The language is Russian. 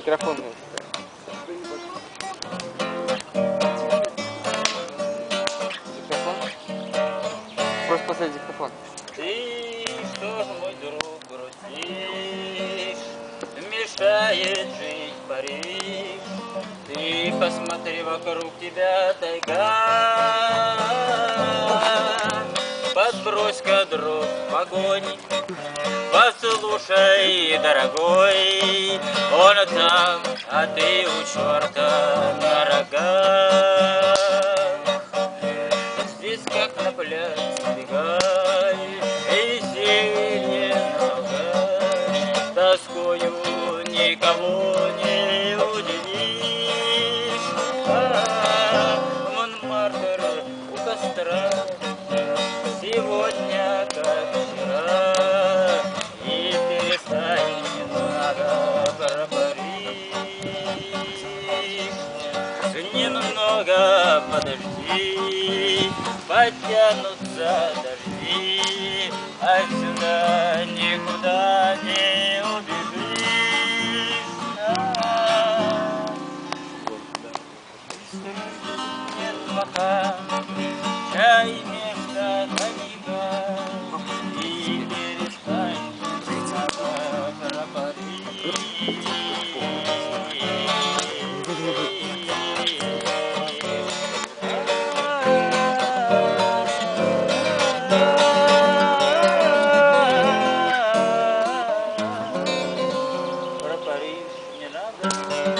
Микрофон. Диктофон? Просто поставить диктофон. Ты что ж, мой друг, грустишь, Мешает жить Париж. Ты посмотри вокруг тебя тайга, Подбрось-ка в огонь, Послушай, дорогой, Он там, а ты у черта на рогах. Здесь как на пляж сбегай, И веселье много, Тоскою никого не удивишь. А, Монмартр у костра, Сегодня немного подожди, подтянутся дожди, а отсюда никуда не убежишь. А -а -а. Чай между домика и перестань пропари. selam.